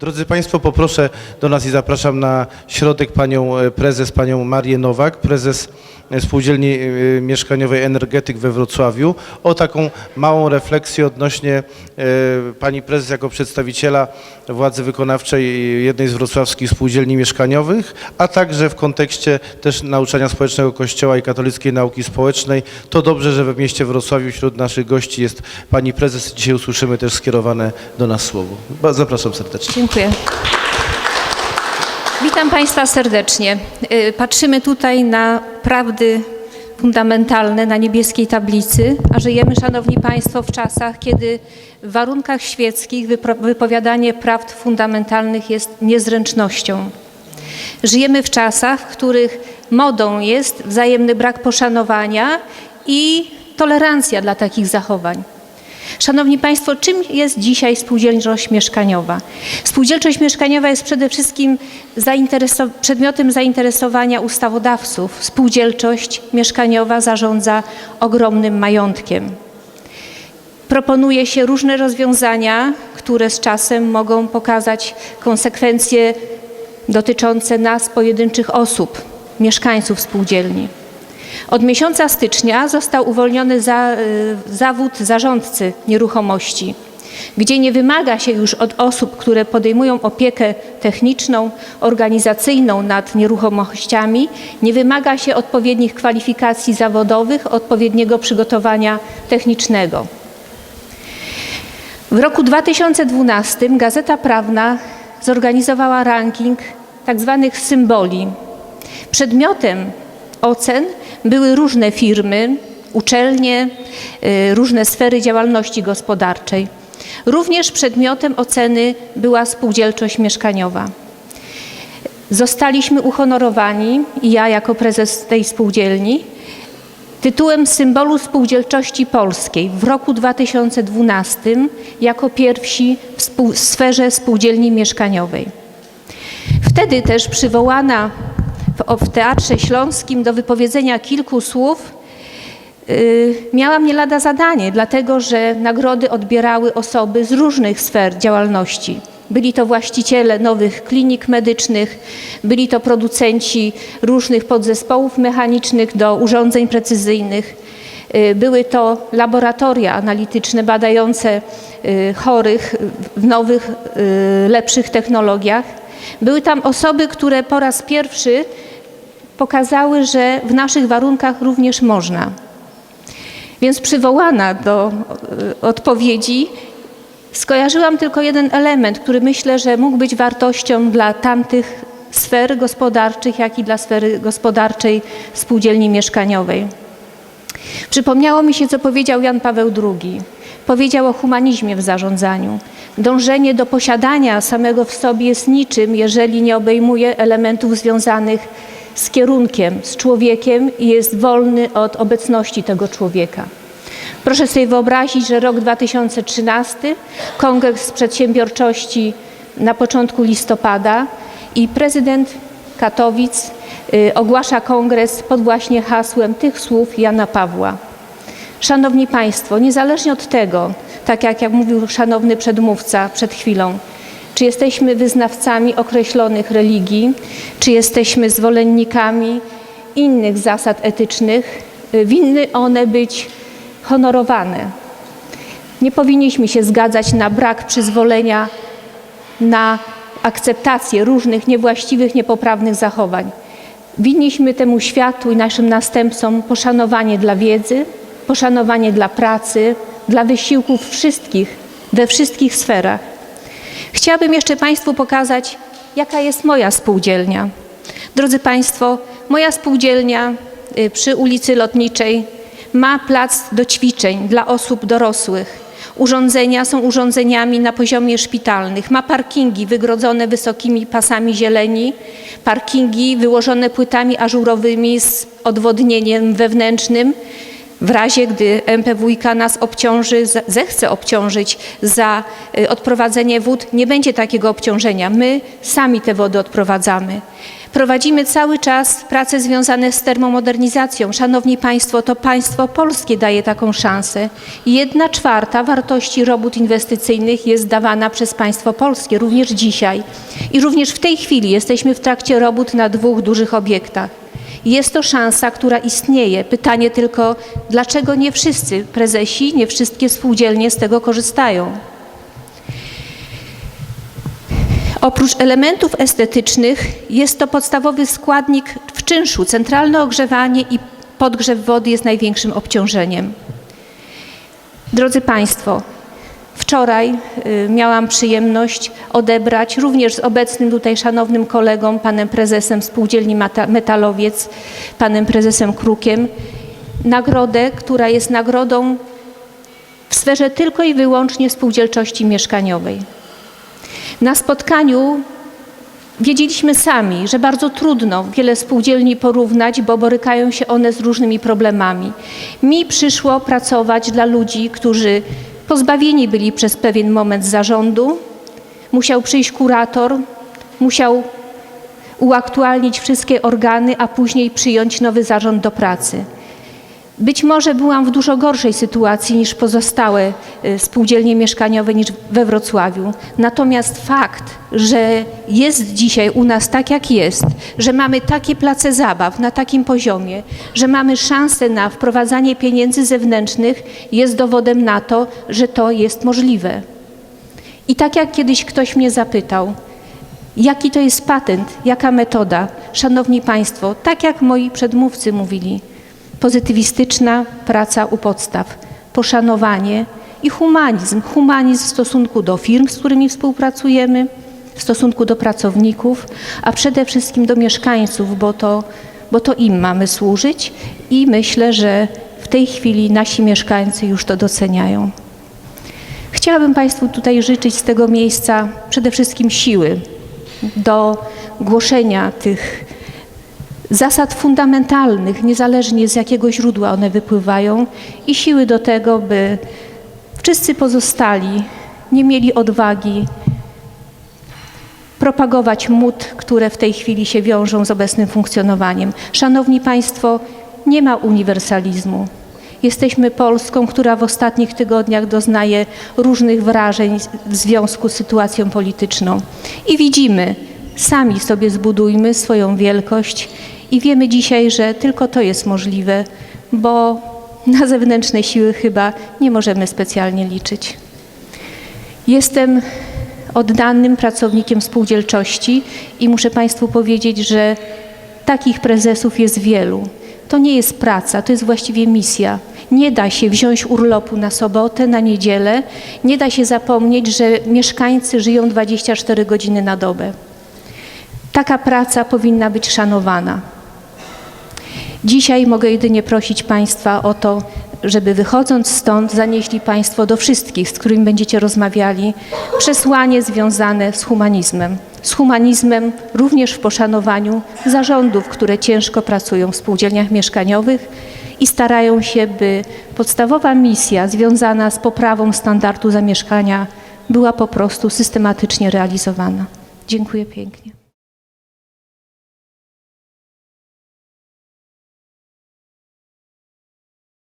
Drodzy Państwo, poproszę do nas i zapraszam na środek panią e, prezes, panią Marię Nowak, prezes e, Spółdzielni e, Mieszkaniowej Energetyk we Wrocławiu, o taką małą refleksję odnośnie pani prezes jako przedstawiciela władzy wykonawczej jednej z wrocławskich spółdzielni mieszkaniowych, a także w kontekście też nauczania społecznego Kościoła i katolickiej nauki społecznej. To dobrze, że we mieście Wrocławiu wśród naszych gości jest pani prezes. Dzisiaj usłyszymy też skierowane do nas słowo. Zapraszam serdecznie. Dziękuję. Witam Państwa serdecznie. Y, Patrzymy tutaj na prawdy fundamentalne na niebieskiej tablicy, a żyjemy, Szanowni Państwo, w czasach, kiedy w warunkach świeckich wypowiadanie prawd fundamentalnych jest niezręcznością. Żyjemy w czasach, w których modą jest wzajemny brak poszanowania i tolerancja dla takich zachowań. Szanowni Państwo, czym jest dzisiaj spółdzielczość mieszkaniowa? Spółdzielczość mieszkaniowa jest przede wszystkim zainteresow- przedmiotem zainteresowania ustawodawców. Spółdzielczość mieszkaniowa zarządza ogromnym majątkiem. Proponuje się różne rozwiązania, które z czasem mogą pokazać konsekwencje dotyczące nas, pojedynczych osób, mieszkańców spółdzielni. Od miesiąca stycznia został uwolniony za, y, zawód zarządcy nieruchomości, gdzie nie wymaga się już od osób, które podejmują opiekę techniczną, organizacyjną nad nieruchomościami, nie wymaga się odpowiednich kwalifikacji zawodowych, odpowiedniego przygotowania technicznego. W roku 2012 Gazeta Prawna zorganizowała ranking tzw. symboli. Przedmiotem ocen były różne firmy, uczelnie, y, różne sfery działalności gospodarczej. Również przedmiotem oceny była spółdzielczość mieszkaniowa. Zostaliśmy uhonorowani, ja jako prezes tej spółdzielni, tytułem symbolu spółdzielczości polskiej w roku 2012 jako pierwsi w sferze spółdzielni mieszkaniowej. Wtedy też przywołana w, Teatrze Śląskim do wypowiedzenia kilku słów y, miałam nie lada zadanie, dlatego że nagrody odbierały osoby z różnych sfer działalności. Byli to właściciele nowych klinik medycznych, byli to producenci różnych podzespołów mechanicznych do urządzeń precyzyjnych, y, były to laboratoria analityczne badające y, chorych w nowych, lepszych technologiach. Były tam osoby, które po raz pierwszy pokazały, że w naszych warunkach również można. Więc przywołana do y, odpowiedzi, skojarzyłam tylko jeden element, który myślę, że mógł być wartością dla tamtych sfer gospodarczych, jak i dla sfery gospodarczej spółdzielni mieszkaniowej. Przypomniało mi się, co powiedział Jan Paweł II. Powiedział o humanizmie w zarządzaniu. Dążenie do posiadania samego w sobie jest niczym, jeżeli nie obejmuje elementów związanych z kierunkiem, z człowiekiem i jest wolny od obecności tego człowieka. Proszę sobie wyobrazić, że rok 2013, Kongres Przedsiębiorczości na początku listopada i prezydent Katowic y, ogłasza kongres pod właśnie hasłem tych słów Jana Pawła. Szanowni Państwo, niezależnie od tego, tak jak, jak mówił szanowny przedmówca przed chwilą, czy jesteśmy wyznawcami określonych religii, czy jesteśmy zwolennikami innych zasad etycznych, winny one być honorowane. Nie powinniśmy się zgadzać na brak przyzwolenia na akceptację różnych niewłaściwych, niepoprawnych zachowań. Winniśmy temu światu i naszym następcom poszanowanie dla wiedzy, poszanowanie dla pracy, dla wysiłków wszystkich, we wszystkich sferach. Chciałabym jeszcze Państwu pokazać, jaka jest moja spółdzielnia. Drodzy Państwo, moja spółdzielnia y, przy ulicy Lotniczej ma plac do ćwiczeń dla osób dorosłych. Urządzenia są urządzeniami na poziomie szpitalnych. Ma parkingi wygrodzone wysokimi pasami zieleni, parkingi wyłożone płytami ażurowymi z odwodnieniem wewnętrznym. W razie, gdy MPWiK nas obciąży, zechce obciążyć za y, odprowadzenie wód, nie będzie takiego obciążenia. My sami te wody odprowadzamy. Prowadzimy cały czas prace związane z termomodernizacją. Szanowni Państwo, to państwo polskie daje taką szansę. Jedna czwarta wartości robót inwestycyjnych jest dawana przez państwo polskie, również dzisiaj. I również w tej chwili jesteśmy w trakcie robót na dwóch dużych obiektach. Jest to szansa, która istnieje. Pytanie tylko, dlaczego nie wszyscy prezesi, nie wszystkie spółdzielnie z tego korzystają? Oprócz elementów estetycznych jest to podstawowy składnik w czynszu. Centralne ogrzewanie i podgrzew wody jest największym obciążeniem. Drodzy Państwo, wczoraj y, miałam przyjemność odebrać również z obecnym tutaj szanownym kolegą, panem prezesem Spółdzielni Metalowiec, panem prezesem Krukiem, nagrodę, która jest nagrodą w sferze tylko i wyłącznie spółdzielczości mieszkaniowej. Na spotkaniu wiedzieliśmy sami, że bardzo trudno wiele spółdzielni porównać, bo borykają się one z różnymi problemami. Mi przyszło pracować dla ludzi, którzy pozbawieni byli przez pewien moment zarządu. Musiał przyjść kurator, musiał uaktualnić wszystkie organy, a później przyjąć nowy zarząd do pracy. Być może byłam w dużo gorszej sytuacji niż pozostałe y, spółdzielnie mieszkaniowe niż we Wrocławiu. Natomiast fakt, że jest dzisiaj u nas tak jak jest, że mamy takie place zabaw na takim poziomie, że mamy szansę na wprowadzanie pieniędzy zewnętrznych jest dowodem na to, że to jest możliwe. I tak jak kiedyś ktoś mnie zapytał, jaki to jest patent, jaka metoda, szanowni państwo, tak jak moi przedmówcy mówili, pozytywistyczna praca u podstaw, poszanowanie i humanizm. Humanizm w stosunku do firm, z którymi współpracujemy, w stosunku do pracowników, a przede wszystkim do mieszkańców, bo to, bo to im mamy służyć i myślę, że w tej chwili nasi mieszkańcy już to doceniają. Chciałabym Państwu tutaj życzyć z tego miejsca przede wszystkim siły do głoszenia tych zasad fundamentalnych, niezależnie z jakiego źródła one wypływają, i siły do tego, by wszyscy pozostali nie mieli odwagi propagować mód, które w tej chwili się wiążą z obecnym funkcjonowaniem. Szanowni Państwo, nie ma uniwersalizmu. Jesteśmy Polską, która w ostatnich tygodniach doznaje różnych wrażeń w związku z sytuacją polityczną. I widzimy, sami sobie zbudujmy swoją wielkość i wiemy dzisiaj, że tylko to jest możliwe, bo na zewnętrzne siły chyba nie możemy specjalnie liczyć. Jestem oddanym pracownikiem spółdzielczości i muszę Państwu powiedzieć, że takich prezesów jest wielu. To nie jest praca, to jest właściwie misja. Nie da się wziąć urlopu na sobotę, na niedzielę, nie da się zapomnieć, że mieszkańcy żyją 24 godziny na dobę. Taka praca powinna być szanowana. Dzisiaj mogę jedynie prosić Państwa o to, żeby wychodząc stąd zanieśli Państwo do wszystkich, z którymi będziecie rozmawiali, przesłanie związane z humanizmem. Z humanizmem również w poszanowaniu zarządów, które ciężko pracują w spółdzielniach mieszkaniowych i starają się, by podstawowa misja związana z poprawą standardu zamieszkania była po prostu systematycznie realizowana. Dziękuję pięknie.